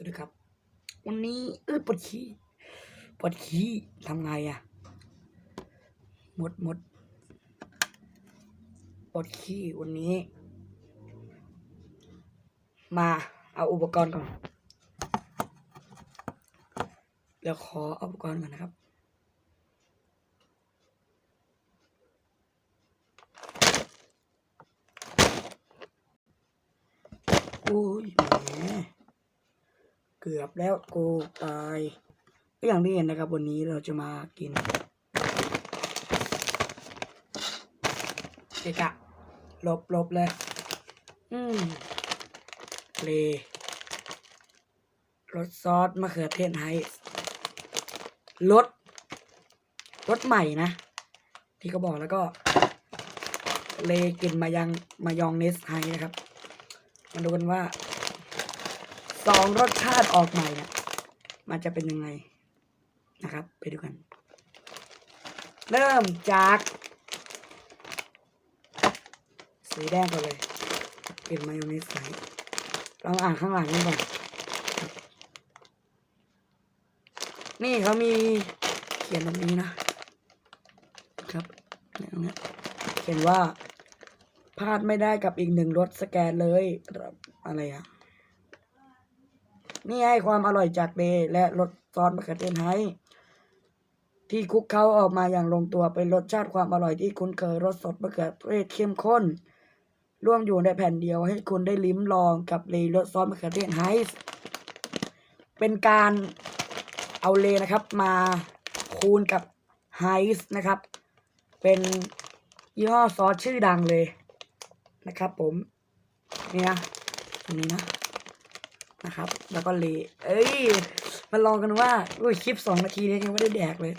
วัสดีครับ วันนี้เออปวดขี้ปวดขี้ทำไงอะหมดหมดปวดขี้วันนี้ มาเอาอุปกรณ์ก่อนเดี๋ยวขออุปกรณ์ก่อนนะครับโอ้ย เกือบแล้วกูตายก็อย่างที่เห็นนะครับ วันนี้เราจะมากินเอกะลบลบเลย อืมเลรสซอสมะเขือเทศไฮรสรสใหม่นะ ที่เขาบอกแล้วก็ เลกินมายังมายองเนสไฮนะครับ มาดูกันว่า สองรสชาติออกใหม่เนี่ยมันจะเป็นยังไงนะครับ ไปดูกัน เริ่มจากสีแดงก่อนเลยเป็นมายองเนสใสลองอ่านข้างหลังนี่ก่อนนี่เขามีเขียนแบบนี้นะครับเนี่ยเนี้ยเขียนว่าพลาดไม่ได้กับอีกหนึ่งรสสแกนเลยอะไรอะ นี่ให้ความอร่อยจากเดย์และรสซอสมะเขือเทศไฮที่คุกเคล้าออกมาอย่างลงตัวเป็นรสชาติความอร่อยที่คุ้นเคยรสสดมะเขือเทศเข้มข้น ร่วมอยู่ในแผ่นเดียวให้คุณได้ลิ้มลองกับเลรสซอสมะเขือเทศไฮเป็นการเอาเลนะครับมาคูณกับไฮส์นะครับ เป็นยี่ห้อซอสชื่อดังเลยนะครับผม นี่นะตรงนี้นะ นะครับ แล้วก็เลเอ้ย มาลองกันว่าอุ้ยคลิปสองนาทีนี้ยังไม่ได้แดกเลย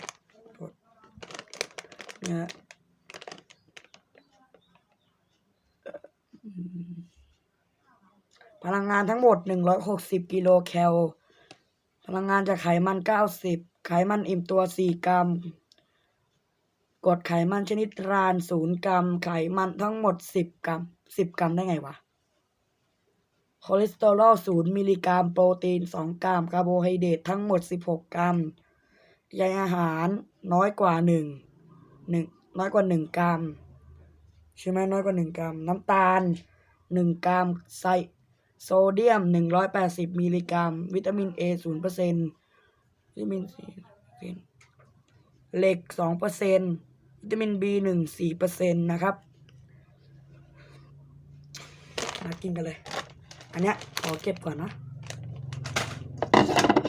โทษเนี่ยพลังงานทั้งหมดหนึ่งร้อยหกสิบกิโลแคล พลังงานจากไขมันเก้าสิบ ไขมันอิ่มตัวสี่กรัมกดไขมันชนิดทรานศูนย์กรัม ไขมันทั้งหมดสิบกรัมสิบกรัมได้ไงวะ คอเลสเตอรอลศูนย์มิลลิกรัม โปรตีนสองกรัมคาร์โบไฮเดรตทั้งหมดสิบหกกรัมใยอาหารน้อยกว่าหนึ่งหนึ่งน้อยกว่าหนึ่งกรัมใช่ไหมน้อยกว่าหนึ่งกรัม น้ำตาลหนึ่งกรัมไซโซเดียมหนึ่งร้อยแปดสิบมิลลิกรัม วิตามินเอศูนย์เปอร์เซ็นต์วิตามินซีเหล็กสองเปอร์เซ็นต์วิตามิน B หนึ่งสี่เปอร์เซ็นต์นะครับมากินกันเลย อันเนี้ยขอเก็บก่อนนะ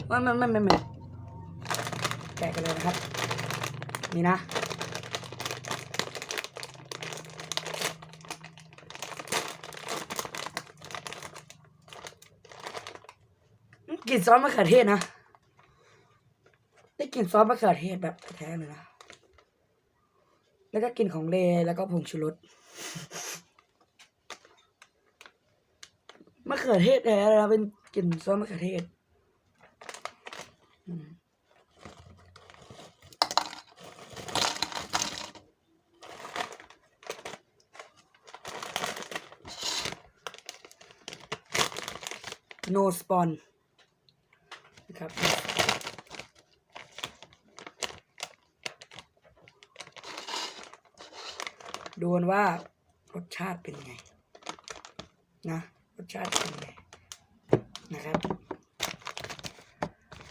ไม่ไม่ไม่ไม่ไม่แกะกันเลยนะครับ นี่นะกลิ่นซอสมะเขือเทศนะ ได้กลิ่นซอสมะเขือเทศแบบแท้เลยนะ แล้วก็กลิ่นของเล แล้วก็ผงชูรส มะเขือเทศแท้เลยนะเป็นกลิ่นซอสมะเขือเทศโนสปอนนะครับดูนว่ารสชาติเป็นไง นะ รสชาติเป็นไงนะครับ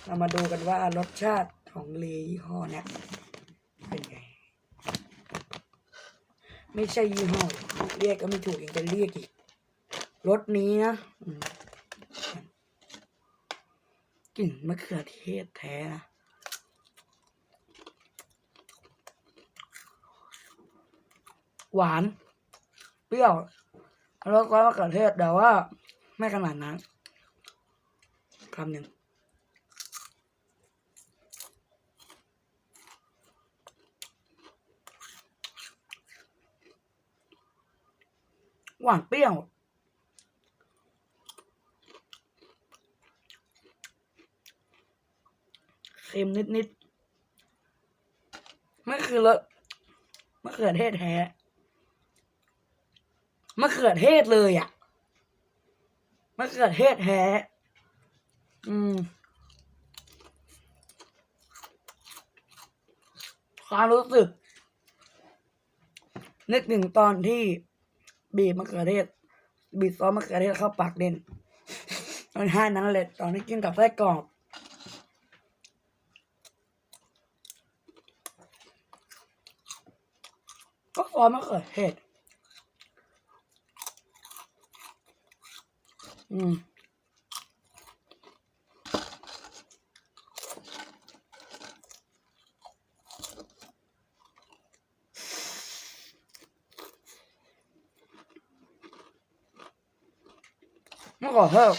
เรามาดูกันว่ารสชาติของเลยี่ห้อเนี้ยเป็นไง ไม่ใช่ยี่ห้อเรียกก็ไม่ถูกยังจะเรียกอีกรสนี้นะกลิ่นมะเขือเทศแท้นะหวาน เปรี้ยว แล้วก็มะเขือเทศแต่ว่า ไม่ขนาดนั้นคำหนึ่งหวานเปรี้ยวเค็มนิดๆไม่คือรสมะเขือเทศแท้ มะเขือเทศเลยอะมะเขือเทศแท้อืมความรู้สึก นึกถึงตอนที่บีบมะเขือเทศ บีบซอสมะเขือเทศเข้าปากเด่นตอนท่านั้นเลยตอนที่กินกับไส้กรอกก็ซอสมะเขือเทศ อืมมะเขือเทศ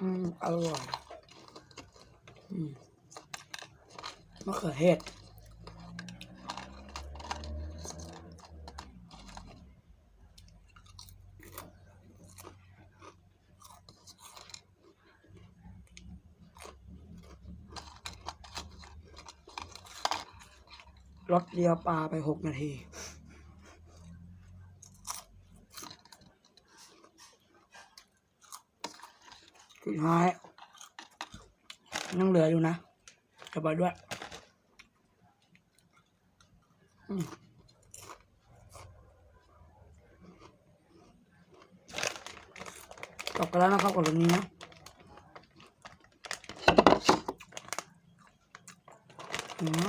อืมอร่อยอืม มะเขือเทศรสเดียวปลาไปหกนาที สุดท้ายยังเหลืออยู่นะจะไปด้วยอืม จบกันแล้วนะครับกับเรื่องนี้นะอืม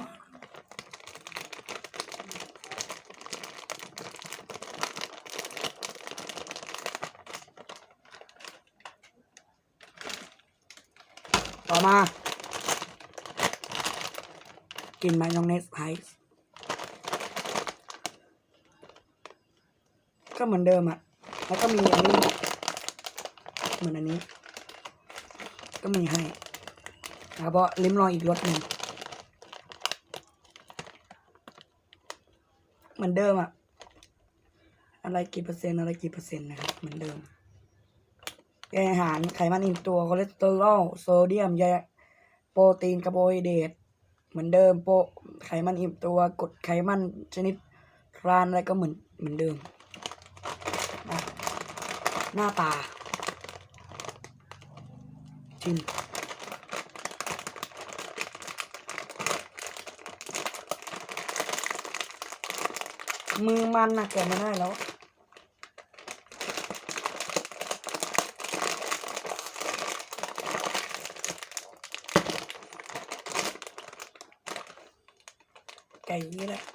ต่อมากินมายองเนสไพส์ ก็เหมือนเดิมอะแล้วก็มีอันนี้ เหมือนอันนี้ ก็มีให้แล้วก็ลิ้มลองอีกรสหนึ่งเหมือนเดิมอะอะไรกี่เปอร์เซ็นต์อะไรกี่เปอร์เซ็นต์นะครับเหมือนเดิมแกอาหารไขมันอิ่มตัวคอเลสเตอรอลโซเดียมยาโปรตีนคาร์โบไฮเดรตเหมือนเดิมโปรไขมันอิ่มตัวกรดไขมันชนิดทรานอะไรก็เหมือนเหมือนเดิม หน้าตาชิมมือมันนะแกไม่ได้แล้ว ไก่อย่งนี้แหละ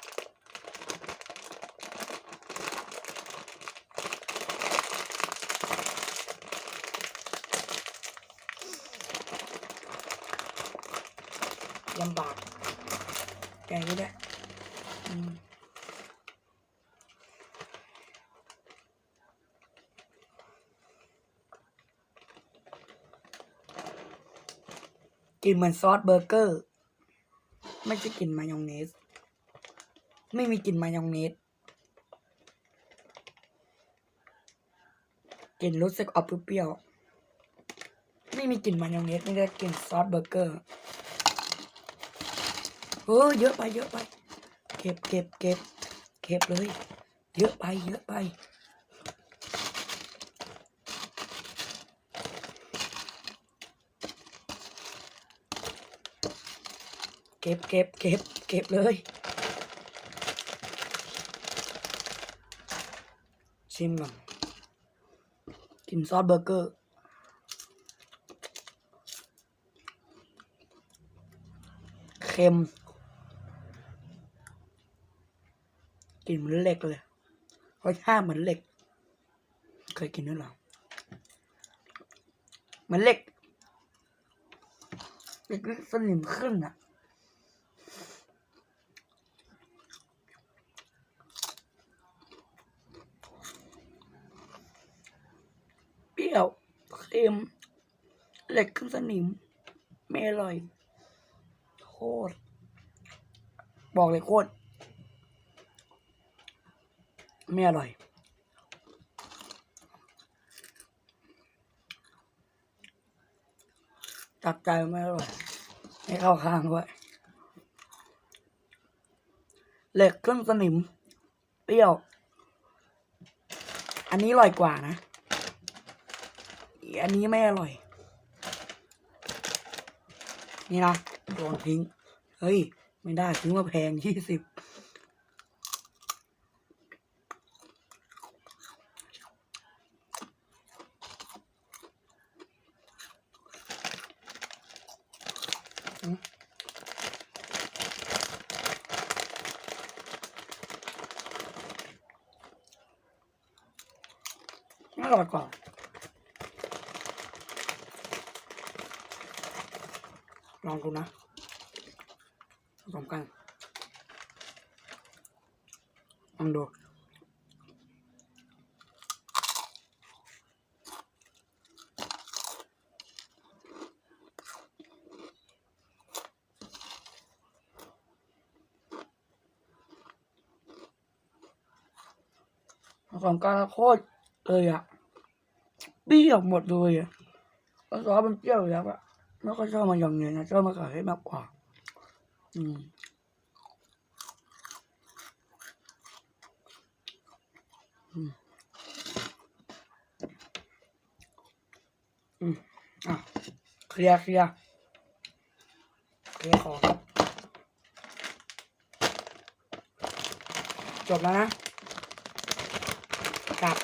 ลำบากไก่อย่างนี้แหละอืมกินเหมือนซอสเบอร์เกอร์ ไม่ใช่กลิ่นมายองเนส ไม่มีกลิ่นมายองเนสกลิ่นรู้สึกออกเปรี้ยวๆไม่มีกลิ่นมายองเนสไม่ได้กลิ่นซอสเบอร์เกอร์ เออเยอะไปเยอะไป เก็บเก็บเก็บเก็บเลย เยอะไปเยอะไป เก็บเก็บเก็บเก็บเลย ชิมก่อนกินซอสเบอร์เกอร์เค็ม กลิ่นเหมือนเหล็กเลยรสชาติเหมือนเหล็ก เคยกินด้วยเหรอเหมือนเหล็กเหล็กสนิมขึ้นอะเปรี้ยวเค็มเหล็กขึ้นสนิม ไม่อร่อยโคตรบอกเลยโคตร ไม่อร่อยจับใจไม่อร่อยไม่เข้าข้างด้วยเหล็กเครื่องสนิม เปรี้ยว อันนี้อร่อยกว่านะ อันนี้ไม่อร่อย นี่นะโดนทิ้ง เฮ้ย ไม่ได้ซื้อมาแพงยี่สิบ อร่อยกว่าลองดูนะผสมกันลองดู สมกันแล้วโคตรเลยอะเปรี้ยวหมดเลยอะแล้วซอสมันเปรี้ยวอยู่แล้วอะไม่ค่อยชอบมายองเนยนะชอบมะเขือเทศมากกว่า อืมอืมอะเคลียร์เคลียร์เคลียร์ของจบแล้วนะ กับ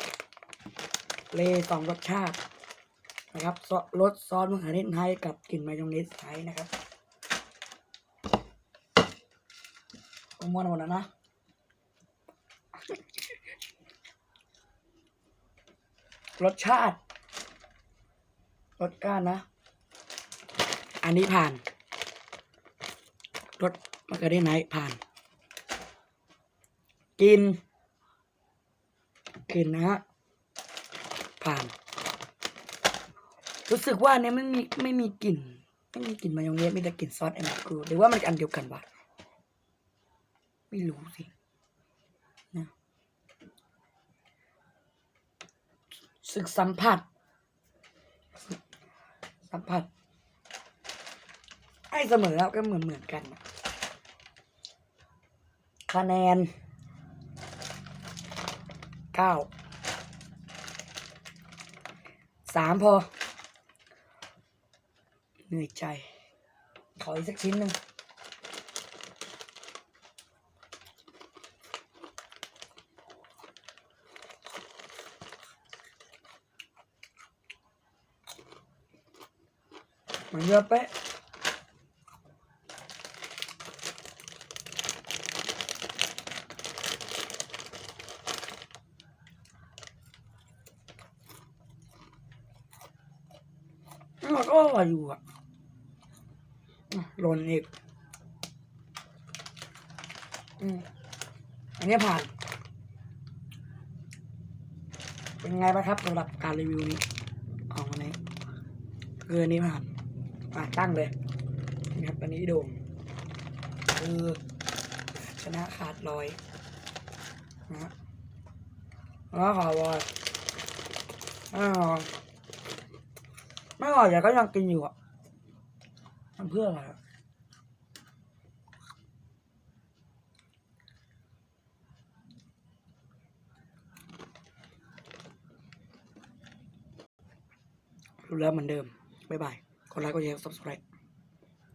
เลสองรสชาตินะครับรสซอสมะเขือเทศไทยกับกลิ่นมายองเนสไทยนะครับผมมวนหมดแล้วนะรสชาติรสก้านนะ อันนี้ผ่านรสมะเขือเทศไทยผ่าน กิน กลิ่นนะฮะผ่าน รู้สึกว่าเนี้ยไม่มีไม่มีกลิ่น ไม่มีกลิ่นมายองเนสมีแต่กลิ่นซอสแอนด์กรูหรือว่ามันอันเดียวกันวะไม่รู้สินะสึกสัมผัส สัมผัสให้เสมอแล้วก็เหมือนเหมือนกันคะแนน เก้าสามพอ เหนื่อยใจ ขออีกสักชิ้นหนึ่งเหมือนเยอะเป๊ะ มันก็อร่อยอยู่อะหล่นอีกอันนี้ผ่าน เป็นไงบ้างครับสำหรับการรีวิวนี้ของวันนี้คืออันนี้ผ่านอะตั้งเลยนะครับอันนี้โด่งคือชนะขาดลอยนะฮะแล้วขอวอยอ้าว ไม่อร่อยแต่ก็ยังกินอยู่อะมันเพื่ออะไรรู้แล้วเหมือนเดิม บ๊ายบายกดไลค์กดแชร์ subscribe